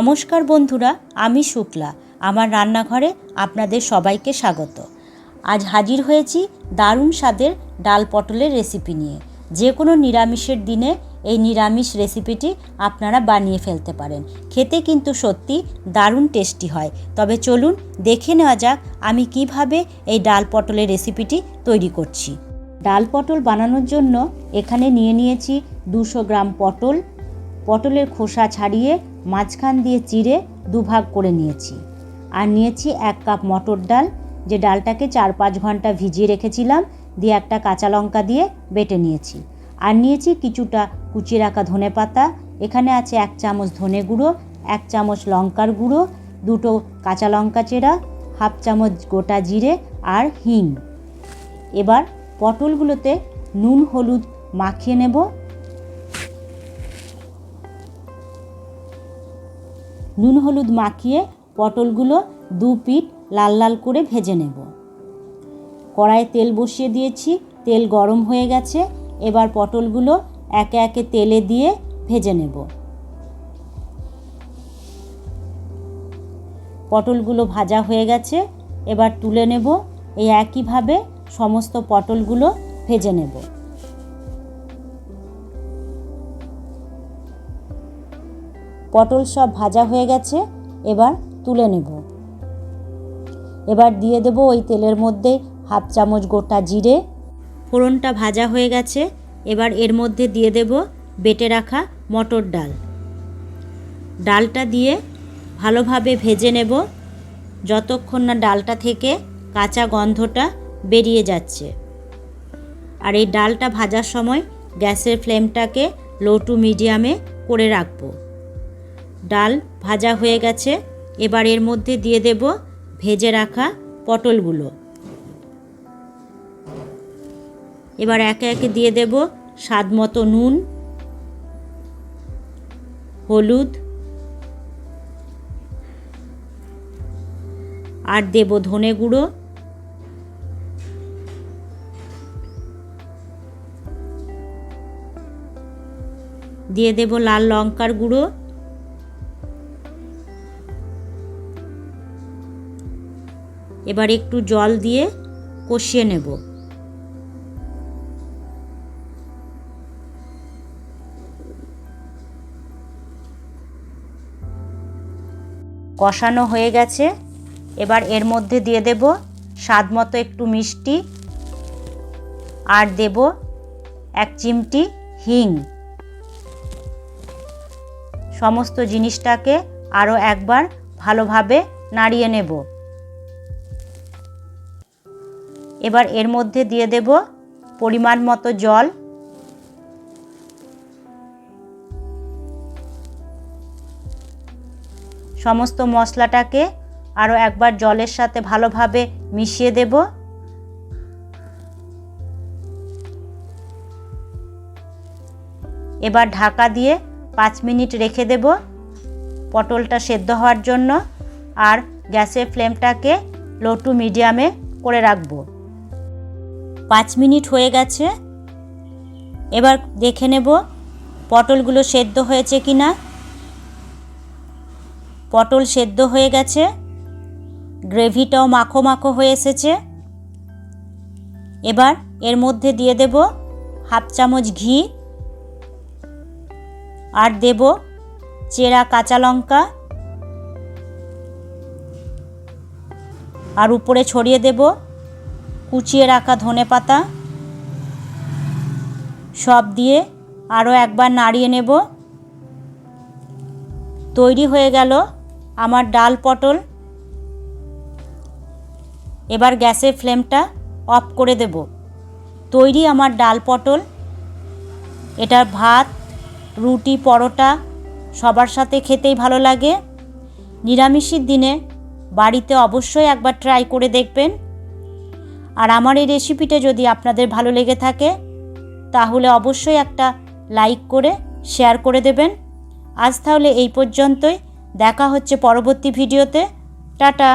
নমস্কার বন্ধুরা, আমি শুক্লা। আমার রান্নাঘরে আপনাদের সবাইকে স্বাগত। আজ হাজির হয়েছি দারুণ স্বাদের ডাল পটলের রেসিপি নিয়ে। যে কোনো নিরামিষের দিনে এই নিরামিষ রেসিপিটি আপনারা বানিয়ে ফেলতে পারেন। খেতে কিন্তু সত্যি দারুণ টেস্টি হয়। তবে চলুন দেখে নেওয়া যাক আমি কীভাবে এই ডাল পটলের রেসিপিটি তৈরি করছি। ডাল পটল বানানোর জন্য এখানে নিয়ে নিয়েছি দুশো গ্রাম পটল। পটলের খোসা ছাড়িয়ে মাঝখান দিয়ে চিড়ে দুভাগ করে নিয়েছি। আর নিয়েছি এক কাপ মটর ডাল, যে ডালটাকে চার পাঁচ ঘণ্টা ভিজিয়ে রেখেছিলাম, দিয়ে একটা কাঁচা লঙ্কা দিয়ে বেটে নিয়েছি। আর নিয়েছি কিছুটা কুচিয়ে রাখা ধনে পাতা, এখানে আছে এক চামচ ধনে গুঁড়ো, এক চামচ লঙ্কার গুঁড়ো, দুটো কাঁচা লঙ্কা চেরা, হাফ চামচ গোটা জিরে আর হিং। এবার পটলগুলোতে নুন, হলুদ মাখিয়ে নেব। নুন হলুদ মাখিয়ে পটলগুলো দু পিঠ লাল লাল করে ভেজে নেব। কড়াইয়ে তেল বসিয়ে দিয়েছি, তেল গরম হয়ে গেছে, এবার পটলগুলো একে একে তেলে দিয়ে ভেজে নেব। পটলগুলো ভাজা হয়ে গেছে, এবার তুলে নেব, এই একইভাবে সমস্ত পটলগুলো ভেজে নেব। পটল সব ভাজা হয়ে গেছে, এবার তুলে নেব। এবার দিয়ে দেব ওই তেলের মধ্যে হাফ চামচ গোটা জিরে। ফোড়নটা ভাজা হয়ে গেছে, এবার এর মধ্যে দিয়ে দেব বেটে রাখা মটর ডাল। ডালটা দিয়ে ভালোভাবে ভেজে নেব, যতক্ষণ না ডালটা থেকে কাঁচা গন্ধটা বেরিয়ে যাচ্ছে। আর এই ডালটা ভাজার সময় গ্যাসের ফ্লেমটাকে লো টু মিডিয়ামে করে রাখব। ডাল ভাজা হয়ে গেছে। এবার এর মধ্যে দিয়ে দেব ভেজে রাখা পটলগুলো। এবার একে একে দিয়ে দেব স্বাদ মতো নুন, হলুদ, আর দেব ধনে গুঁড়ো। দিয়ে দেব লাল লঙ্কার গুঁড়ো। এবার একটু জল দিয়ে কষিয়ে নেব। কষানো হয়ে গেছে। এবার এর মধ্যে দিয়ে দেব স্বাদ মতো একটু মিষ্টি। আর দেব এক চিমটি হিং। সমস্ত জিনিসটাকে আরও একবার ভালোভাবে নাড়িয়ে নেব। এবার এর মধ্যে দিয়ে দেব পরিমাণ মতো জল। সমস্ত মশলাটাকে আরও একবার জলের সাথে ভালোভাবে মিশিয়ে দেব। এবার ঢাকা দিয়ে পাঁচ মিনিট রেখে দেব পটলটা সেদ্ধ হওয়ার জন্য। আর গ্যাসের ফ্লেমটাকে লো টু মিডিয়ামে করে রাখব। পাঁচ মিনিট হয়ে গেছে। এবার দেখে নেব পটলগুলো সেদ্ধ হয়েছে কি না পটল সেদ্ধ হয়ে গেছে। গ্রেভিটাও মাখো মাখো হয়ে এসেছে। এবার এর মধ্যে দিয়ে দেব হাফ চামচ ঘি। আর দেব চেরা কাঁচা লঙ্কা। আর উপরে ছড়িয়ে দেব কুচিয়ে রাখা ধনে পাতা। সব দিয়ে আরও একবার নাড়িয়ে নেব। তৈরি হয়ে গেল আমার ডাল পটল। এবার গ্যাসের ফ্লেমটা অফ করে দেব। তৈরি আমার ডাল পটল। এটা ভাত, রুটি, পরোটা সবার সাথে খেতেই ভালো লাগে। নিরামিষের দিনে বাড়িতে অবশ্যই একবার ট্রাই করে দেখবেন। আর আমার এই রেসিপিটা যদি আপনাদের ভালো লেগে থাকে, তাহলে অবশ্যই একটা লাইক করে শেয়ার করে দেবেন। আজ তাহলে এই পর্যন্তই। দেখা হচ্ছে পরবর্তী ভিডিওতে টাটা!